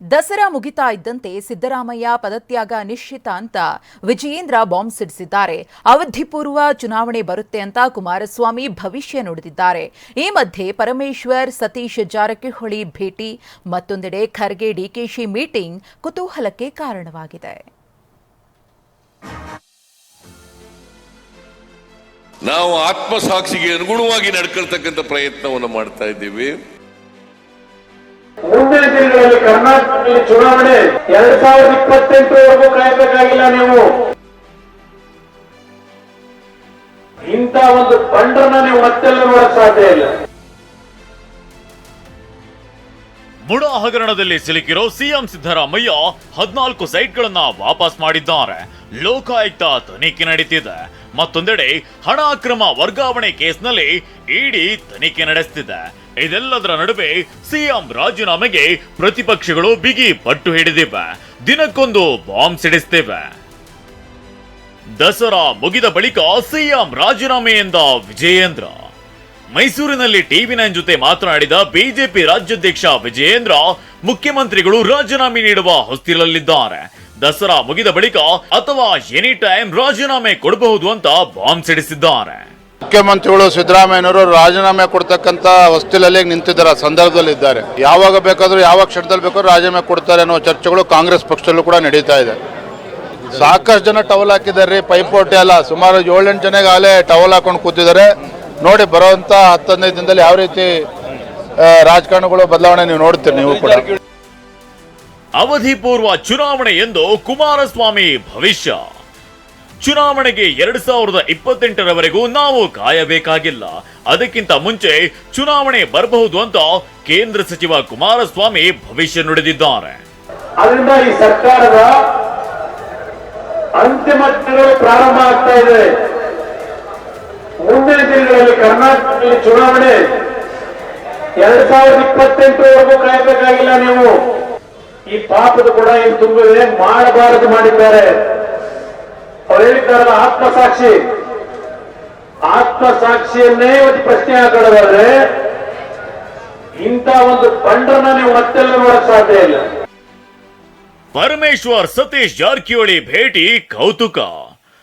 ದಸರಾ ಮುಗಿತಾ ಇದ್ದಂತೆ ಸಿದ್ದರಾಮಯ್ಯ ಪದತ್ಯಾಗ ನಿಶ್ಚಿತ ಅಂತ ವಿಜಯೇಂದ್ರ ಬಾಂಬ್ ಸಿಡಿಸಿದ್ದಾರೆ. ಅವಧಿಪೂರ್ವ ಚುನಾವಣೆ ಬರುತ್ತೆ ಅಂತ ಕುಮಾರಸ್ವಾಮಿ ಭವಿಷ್ಯ ನುಡಿದಿದ್ದಾರೆ. ಈ ಮಧ್ಯೆ ಪರಮೇಶ್ವರ್, ಸತೀಶ್ ಜಾರಕಿಹೊಳಿ ಭೇಟಿ, ಮತ್ತೊಂದೆಡೆ ಖರ್ಗೆ ಡಿಕೆಶಿ ಮೀಟಿಂಗ್ ಕುತೂಹಲಕ್ಕೆ ಕಾರಣವಾಗಿದೆ. ನಾವು ಆತ್ಮಸಾಕ್ಷಿಗೆ ಅನುಗುಣವಾಗಿ ನಡ್ಕೊಳ್ತಕ್ಕಂಥ ಪ್ರಯತ್ನವನ್ನು ಮಾಡ್ತಾ ಇದ್ದೀವಿ. ಕರ್ನಾಟಕದಲ್ಲಿ ಚುನಾವಣೆ ಎರಡ್ ಸಾವಿರದ ಇಪ್ಪತ್ತೆಂಟರವರೆಗೂ ಕಾಯಬೇಕಾಗಿಲ್ಲ ನೀವು. ಇಂಥ ಒಂದು ಬಂಡರನ್ನ ನೀವು ಮತ್ತೆಲ್ಲ ನೋಡಕ್ ಸಾಧ್ಯ ಇಲ್ಲ. ಮುಡ ಹಗರಣದಲ್ಲಿ ಸಿಲುಕಿರೋ ಸಿಎಂ ಸಿದ್ದರಾಮಯ್ಯ ಹದಿನಾಲ್ಕು ಸೈಟ್ಗಳನ್ನ ವಾಪಸ್ ಮಾಡಿದ್ದಾರೆ. ಲೋಕಾಯುಕ್ತ ತನಿಖೆ ನಡೀತಿದೆ. ಮತ್ತೊಂದೆಡೆ ಹಣ ಅಕ್ರಮ ವರ್ಗಾವಣೆ ಕೇಸ್ನಲ್ಲಿ ಇಡಿ ತನಿಖೆ ನಡೆಸ್ತಿದೆ. ಇದೆಲ್ಲದರ ನಡುವೆ ಸಿಎಂ ರಾಜೀನಾಮೆಗೆ ಪ್ರತಿಪಕ್ಷಗಳು ಬಿಗಿ ಪಟ್ಟು ಹಿಡಿದಿವೆ. ದಿನಕ್ಕೊಂದು ಬಾಂಬ್ ಸಿಡಿಸ್ತಿವೆ. ದಸರಾ ಮುಗಿದ ಬಳಿಕ ಸಿಎಂ ರಾಜೀನಾಮೆ ಎಂದ ವಿಜಯೇಂದ್ರ. ಮೈಸೂರಿನಲ್ಲಿ ಟಿವಿ ನೈನ್ ಜೊತೆ ಮಾತನಾಡಿದ ಬಿಜೆಪಿ ರಾಜ್ಯಾಧ್ಯಕ್ಷ ವಿಜಯೇಂದ್ರ ಮುಖ್ಯಮಂತ್ರಿಗಳು ರಾಜೀನಾಮೆ ನೀಡುವ ಹೊಸ್ತಿಲಲ್ಲಿದ್ದಾರೆ. ದಸರಾ ಮುಗಿದ ಬಳಿಕ ಅಥವಾ ಎನಿ ಟೈಮ್ ರಾಜೀನಾಮೆ ಕೊಡಬಹುದು ಅಂತ ಬಾಂಬ್ ಸಿಡಿಸಿದ್ದಾರೆ. ಮುಖ್ಯಮಂತ್ರಿಗಳು ಸಿದ್ದರಾಮಯ್ಯನವರು ರಾಜೀನಾಮೆ ಕೊಡ್ತಕ್ಕಂಥ ಹೊಸ್ತಿಲಲ್ಲಿ ನಿಂತಿದ್ದಾರೆ ಸಂದರ್ಭದಲ್ಲಿ ಇದ್ದಾರೆ. ಯಾವಾಗ ಬೇಕಾದರೂ, ಯಾವ ಕ್ಷಣದಲ್ಲಿ ಬೇಕಾದ್ರೂ ರಾಜೀನಾಮೆ ಕೊಡ್ತಾರೆ ಅನ್ನೋ ಚರ್ಚೆಗಳು ಕಾಂಗ್ರೆಸ್ ಪಕ್ಷದಲ್ಲೂ ಕೂಡ ನಡೀತಾ ಇದೆ. ಸಾಕಷ್ಟು ಜನ ಟವಲ್ ಹಾಕಿದ್ದಾರೆ ಪೈಪೋಟಿ ಅಲ್ಲ, ಸುಮಾರು ಏಳೆಂಟು ಜನಗೆ ಆಗಲೇ ಟವಲ್ ಹಾಕೊಂಡು ಕೂತಿದ್ದಾರೆ. ನೋಡಿ, ಬರೋವಂಥ ಹತ್ತು ಹದಿನೈದು ದಿನದಲ್ಲಿ ಯಾವ ರೀತಿ ರಾಜಕಾರಣಗಳು ಬದಲಾವಣೆ ನೀವು ನೋಡ್ತೀರಿ ನೀವು ಕೂಡ. ಅವಧಿ ಪೂರ್ವ ಚುನಾವಣೆ ಎಂದು ಕುಮಾರಸ್ವಾಮಿ ಭವಿಷ್ಯ. ಚುನಾವಣೆಗೆ ಎರಡ್ ಸಾವಿರದ ಇಪ್ಪತ್ತೆಂಟರವರೆಗೂ ನಾವು ಕಾಯಬೇಕಾಗಿಲ್ಲ. ಅದಕ್ಕಿಂತ ಮುಂಚೆ ಚುನಾವಣೆ ಬರಬಹುದು ಅಂತ ಕೇಂದ್ರ ಸಚಿವ ಕುಮಾರಸ್ವಾಮಿ ಭವಿಷ್ಯ ನುಡಿದಿದ್ದಾರೆ. ಅದರಿಂದ ಈ ಸರ್ಕಾರದ ಅಂತಿಮ ಪ್ರಾರಂಭ ಆಗ್ತಾ ಇದೆ. ಮುಂದಿನ ದಿನಗಳಲ್ಲಿ ಕರ್ನಾಟಕದಲ್ಲಿ ಚುನಾವಣೆ ಎರಡ್ ಸಾವಿರದ ಇಪ್ಪತ್ತೆಂಟರವರೆಗೂ ಕಾಯಬೇಕಾಗಿಲ್ಲ ನೀವು. ಈ ಪಾಪದ ಕೂಡ ಇಲ್ಲಿ ತುಂಬಿದೆ ಮಾಡಬಾರದು ಮಾಡಿದ್ದಾರೆ. ಅವ್ರು ಹೇಳಿದ್ದಾರಲ್ಲ ಆತ್ಮಸಾಕ್ಷಿ. ಆತ್ಮಸಾಕ್ಷಿಯನ್ನೇ ಇವತ್ತು ಪ್ರಶ್ನೆ ಹಾಕೊಳ್ಳೋದಾದ್ರೆ, ಇಂಥ ಒಂದು ಬಂಡನ ನೀವು ಮತ್ತೆಲ್ಲ ನೋಡಕ್ ಸಾಧ್ಯ ಇಲ್ಲ. ಪರಮೇಶ್ವರ್ ಸತೀಶ್ ಜಾರಕಿಹೊಳಿ ಭೇಟಿ ಕೌತುಕ.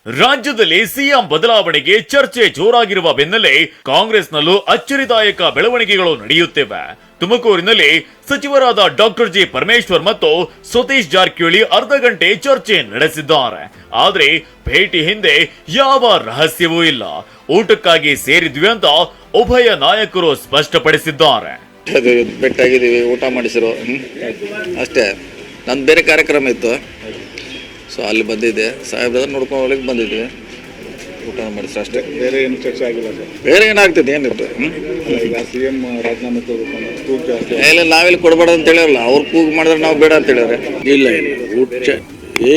ರಾಜ್ಯದಲ್ಲಿ ಸಿಎಂ ಬದಲಾವಣೆಗೆ ಚರ್ಚೆ ಜೋರಾಗಿರುವ ಬೆನ್ನಲ್ಲೇ ಕಾಂಗ್ರೆಸ್ನಲ್ಲೂ ಅಚ್ಚರಿದಾಯಕ ಬೆಳವಣಿಗೆಗಳು ನಡೆಯುತ್ತಿವೆ. ತುಮಕೂರಿನಲ್ಲಿ ಸಚಿವರಾದ ಡಾಕ್ಟರ್ ಜಿ ಪರಮೇಶ್ವರ್ ಮತ್ತು ಸತೀಶ್ ಜಾರಕಿಹೊಳಿ ಅರ್ಧ ಗಂಟೆ ಚರ್ಚೆ ನಡೆಸಿದ್ದಾರೆ. ಆದ್ರೆ ಭೇಟಿ ಹಿಂದೆ ಯಾವ ರಹಸ್ಯವೂ ಇಲ್ಲ. ಊಟಕ್ಕಾಗಿ ಸೇರಿದ್ವಿ ಅಂತ ಉಭಯ ನಾಯಕರು ಸ್ಪಷ್ಟಪಡಿಸಿದ್ದಾರೆ. ಊಟ ಮಾಡಿಸಿರೋ ಅಷ್ಟೇ. ನಂದು ಬೇರೆ ಕಾರ್ಯಕ್ರಮ ಇತ್ತು. ಸೊ ಅಲ್ಲಿ ಬಂದಿದ್ದೆ. ಸಾಹೇಬ್ರ ನೋಡ್ಕೊಂಡು ಹೋಗ್ಲಿಕ್ಕೆ ಬಂದಿದ್ವಿ. ಊಟ ಮಾಡಿದ್ರು ಅಷ್ಟೇ. ಬೇರೆ ಏನು ಚರ್ಚೆ ಆಗಿಲ್ಲ ಸರ್? ಬೇರೆ ಏನಾಗ್ತದೆ ಏನಿತ್ತು? ಈಗ ಸಿ ಎಂ ರಾಜೀನಾಮೆ ಜಾಸ್ತಿ ಇಲ್ಲ ನಾವಿಲ್ಲಿ ಕೊಡಬೇಡ ಅಂತ ಹೇಳಿರಲ್ಲ. ಅವ್ರು ಕೂಗ್ ಮಾಡಿದ್ರೆ ನಾವು ಬೇಡ ಅಂತ ಹೇಳಿದ್ರೆ. ಇಲ್ಲ ಇಲ್ಲ ಊಟ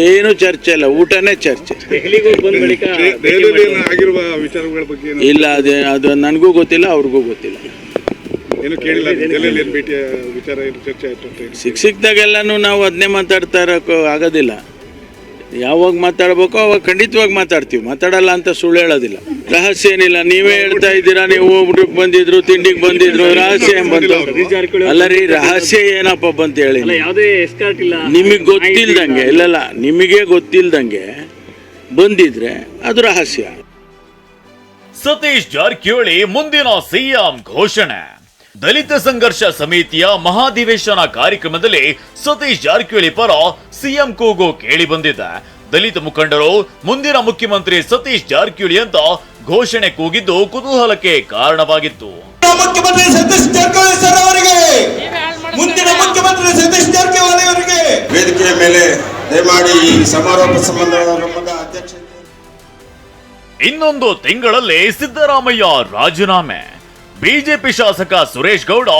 ಏನು ಚರ್ಚೆ ಇಲ್ಲ. ಊಟನೇ ಚರ್ಚೆ. ದೆಹಲಿಯಲ್ಲಿ ಏನು ಆಗಿರುವ ವಿಚಾರಗಳ ಬಗ್ಗೆ ಏನು? ಇಲ್ಲ ಅದೇ ಅದು ನನಗೂ ಗೊತ್ತಿಲ್ಲ ಅವ್ರಿಗೂ ಗೊತ್ತಿಲ್ಲ. ಏನು ಕೇಳಿಲ್ಲ ದೆಹಲಿಯಲ್ಲಿ ಏನು ಭೇಟಿಯ ವಿಚಾರ ಏನು ಚರ್ಚೆ ಆಯಿತು ಅಂತ ಹೇಳಿ. ಸಿಕ್ ಸಿಕ್ದಾಗೆಲ್ಲನೂ ನಾವು ಅದನ್ನೇ ಮಾತಾಡ್ತಾ ಇರೋಕ್ಕೂ ಆಗೋದಿಲ್ಲ. ಯಾವಾಗ ಮಾತಾಡ್ಬೇಕೋ ಅವಾಗ ಖಂಡಿತವಾಗಿ ಮಾತಾಡ್ತೀವಿ. ಮಾತಾಡಲ್ಲ ಅಂತ ಸುಳ್ಳು ಹೇಳೋದಿಲ್ಲ. ರಹಸ್ಯ ಏನಿಲ್ಲ. ನೀವೇ ಹೇಳ್ತಾ ಇದ್ದೀರಾ ನೀವು ಊಟಕ್ಕೆ ಬಂದಿದ್ರು ತಿಂಡಿಗೆ ಬಂದಿದ್ರು ರಹಸ್ಯ ಏನ್ ಬಂತು? ಅಲ್ಲ ರೀ ರಹಸ್ಯ ಏನಪ್ಪ ಬಂತ ಹೇಳಿ ನಿಮಗೆ ಗೊತ್ತಿಲ್ದಂಗೆ ಇಲ್ಲಲ್ಲ ನಿಮಗೆ ಗೊತ್ತಿಲ್ದಂಗೆ ಬಂದಿದ್ರೆ ಅದು ರಹಸ್ಯ. ಸತೀಶ್ ಜಾರಕಿಹೊಳಿ ಮುಂದಿನ ಸಿಎಂ ಘೋಷಣೆ. ದಲಿತ ಸಂಘರ್ಷ ಸಮಿತಿಯ ಮಹಾಧಿವೇಶನ ಕಾರ್ಯಕ್ರಮದಲ್ಲಿ ಸತೀಶ್ ಜಾರಕಿಹೊಳಿ ಪರ ಸಿಎಂ ಕೂಗು ಕೇಳಿ ಬಂದಿದೆ. ದಲಿತ ಮುಖಂಡರು ಮುಂದಿನ ಮುಖ್ಯಮಂತ್ರಿ ಸತೀಶ್ ಜಾರಕಿಹೊಳಿ ಅಂತ ಘೋಷಣೆ ಕೂಗಿದ್ದು ಕುತೂಹಲಕ್ಕೆ ಕಾರಣವಾಗಿತ್ತು. ಮುಖ್ಯಮಂತ್ರಿ ಸತೀಶ್ ಜಾರಕಿಹೊಳಿ ಸರ್ ಅವರಿಗೆ ಮುಂದಿನ ಮುಖ್ಯಮಂತ್ರಿ ಸತೀಶ್ ಜಾರಕಿಹೊಳಿ ಅವರಿಗೆ. ವೇದಿಕೆಯ ಮೇಲೆ ದಯಮಾಡಿ ಈ ಸಮಾರೋಪ ಅಧ್ಯಕ್ಷ ಇನ್ನೊಂದು ತಿಂಗಳಲ್ಲಿ ಸಿದ್ದರಾಮಯ್ಯ ರಾಜೀನಾಮೆ. ಬಿಜೆಪಿ ಶಾಸಕ ಸುರೇಶ್ ಗೌಡ,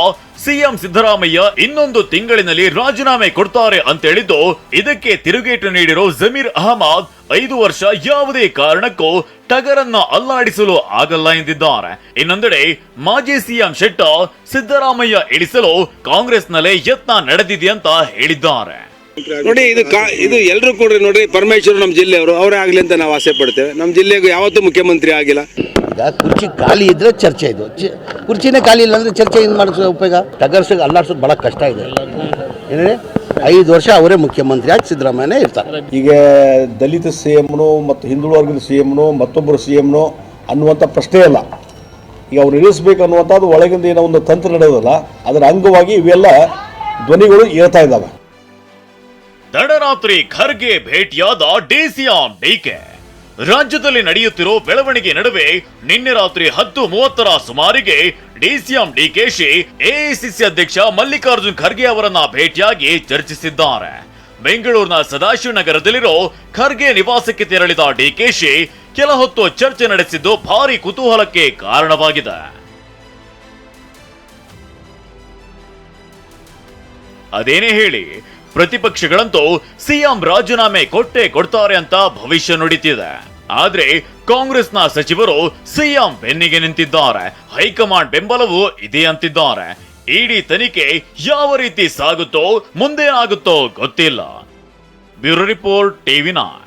ಸಿಎಂ ಸಿದ್ದರಾಮಯ್ಯ ಇನ್ನೊಂದು ತಿಂಗಳಿನಲ್ಲಿ ರಾಜೀನಾಮೆ ಕೊಡ್ತಾರೆ ಅಂತ ಹೇಳಿದ್ದು, ಇದಕ್ಕೆ ತಿರುಗೇಟು ನೀಡಿರೋ ಜಮೀರ್ ಅಹಮದ್ ಐದು ವರ್ಷ ಯಾವುದೇ ಕಾರಣಕ್ಕೂ ಟಗರನ್ನ ಅಲ್ಲಾಡಿಸಲು ಆಗಲ್ಲ ಎಂದಿದ್ದಾರೆ. ಇನ್ನೊಂದೆಡೆ, ಮಾಜಿ ಸಿಎಂ ಶೆಟ್ಟ ಸಿದ್ದರಾಮಯ್ಯ ಇಳಿಸಲು ಕಾಂಗ್ರೆಸ್ನಲ್ಲೇ ಯತ್ನ ನಡೆದಿದೆ ಅಂತ ಹೇಳಿದ್ದಾರೆ. ನೋಡಿ ಇದು ಕಾ ಇದು ಎಲ್ಲರೂ ಕೊಡ್ರಿ ನೋಡ್ರಿ ಪರಮೇಶ್ವರ್ ನಮ್ಮ ಜಿಲ್ಲೆಯವರು ಅವರೇ ಆಗಲಿ ಅಂತ ನಾವು ಆಸೆ ಪಡ್ತೇವೆ. ನಮ್ಮ ಜಿಲ್ಲೆಗೆ ಯಾವತ್ತೂ ಮುಖ್ಯಮಂತ್ರಿ ಆಗಿಲ್ಲ. ಈಗ ಕುರ್ಚಿ ಖಾಲಿ ಇದ್ರೆ ಚರ್ಚೆ ಇದು. ಕುರ್ಚಿನೇ ಖಾಲಿ ಇಲ್ಲ ಅಂದ್ರೆ ಚರ್ಚೆ ಏನು ಮಾಡಿಸೋ ಉಪಯೋಗ? ಟಗರ್ಸಿಗೆ ಅಲ್ಲಾಡ್ಸೋದು ಭಾಳ ಕಷ್ಟ ಇದೆ. ಏನೇ ಐದು ವರ್ಷ ಅವರೇ ಮುಖ್ಯಮಂತ್ರಿ ಆಗಿ ಸಿದ್ದರಾಮಯ್ಯ ಇರ್ತಾರೆ. ಈಗ ದಲಿತ ಸಿ ಎಮ್ನು ಮತ್ತು ಹಿಂದುಳಿದ ವರ್ಗದ ಸಿ ಎಮ್ನು ಮತ್ತೊಬ್ಬರು ಸಿ ಎಮ್ನು ಅನ್ನುವಂಥ ಪ್ರಶ್ನೆ ಇಲ್ಲ. ಈಗ ಅವ್ರು ಇಳಿಸ್ಬೇಕು ಅನ್ನುವಂಥದ್ದು ಒಳಗಿಂದ ಏನೋ ಒಂದು ತಂತ್ರ ನಡೆಯೋದಲ್ಲ ಅದರ ಅಂಗವಾಗಿ ಇವೆಲ್ಲ ಧ್ವನಿಗಳು ಏಳ್ತಾ ಇದ್ದಾವೆ. ತಡರಾತ್ರಿ ಖರ್ಗೆ ಭೇಟಿಯಾದ ಡಿಸಿಎಂ ಡಿಕೆ ರಾಜ್ಯದಲ್ಲಿ ನಡೆಯುತ್ತಿರೋ ಬೆಳವಣಿಗೆ ನಡುವೆ ನಿನ್ನೆ ರಾತ್ರಿ ಹತ್ತು ಮೂವತ್ತರ ಸುಮಾರಿಗೆ ಡಿಸಿಎಂ ಡಿಕೆಶಿ ಎಐಸಿಸಿ ಅಧ್ಯಕ್ಷ ಮಲ್ಲಿಕಾರ್ಜುನ್ ಖರ್ಗೆ ಅವರನ್ನ ಭೇಟಿಯಾಗಿ ಚರ್ಚಿಸಿದ್ದಾರೆ. ಬೆಂಗಳೂರಿನ ಸದಾಶಿವನಗರದಲ್ಲಿರೋ ಖರ್ಗೆ ನಿವಾಸಕ್ಕೆ ತೆರಳಿದ ಡಿಕೆಶಿ ಕೆಲ ಹೊತ್ತು ಚರ್ಚೆ ನಡೆಸಿದ್ದು ಭಾರಿ ಕುತೂಹಲಕ್ಕೆ ಕಾರಣವಾಗಿದೆ. ಅದೇನೇ ಹೇಳಿ ಪ್ರತಿಪಕ್ಷಗಳಂತೂ ಸಿಎಂ ರಾಜೀನಾಮೆ ಕೊಟ್ಟೆ ಕೊಡ್ತಾರೆ ಅಂತ ಭವಿಷ್ಯ ನುಡಿತಿದೆ. ಆದ್ರೆ ಕಾಂಗ್ರೆಸ್ನ ಸಚಿವರು ಸಿಎಂ ಬೆನ್ನಿಗೆ ನಿಂತಿದ್ದಾರೆ. ಹೈಕಮಾಂಡ್ ಬೆಂಬಲವೂ ಇದೆ ಅಂತಿದ್ದಾರೆ. ಇಡಿ ತನಿಖೆ ಯಾವ ರೀತಿ ಸಾಗುತ್ತೋ, ಮುಂದೆ ಆಗುತ್ತೋ ಗೊತ್ತಿಲ್ಲ. Bureau report TV nine.